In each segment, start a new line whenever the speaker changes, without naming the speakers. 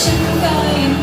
ocean going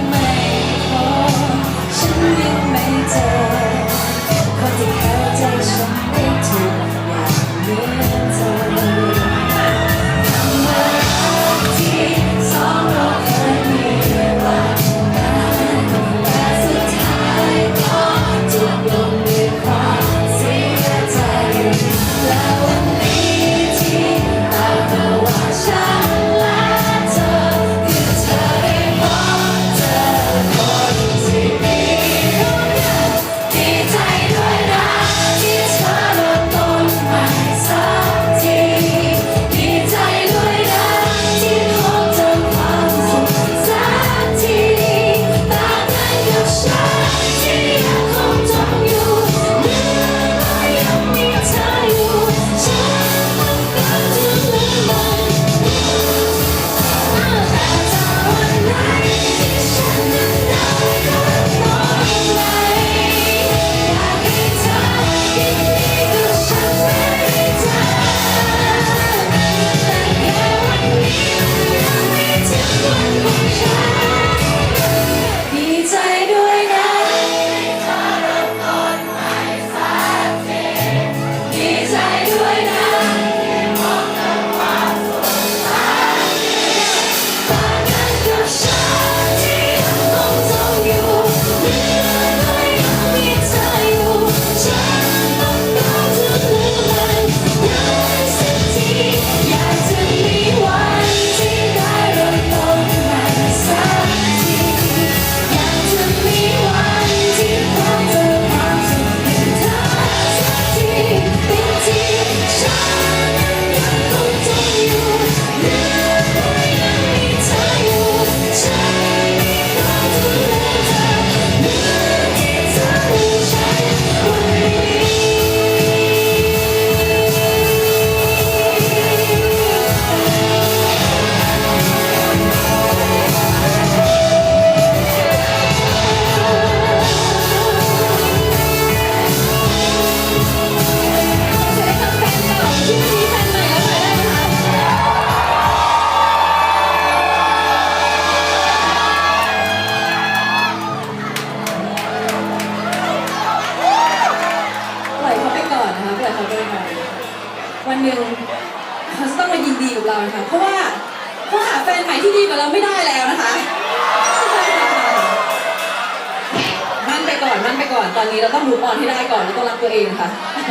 วันหนึ่งเขาจะต้องมายินดีกับเราค่ะ เพราะว่าเขาหาแฟนใหม่ที่ดีกว่าเราไม่ได้แล้วนะคะมั่นไปก่อนมั่นไปก่อนตอนนี้เราต้องรู้ออนให้ได้ก่อนเราต้องรักตัวเองค่ะ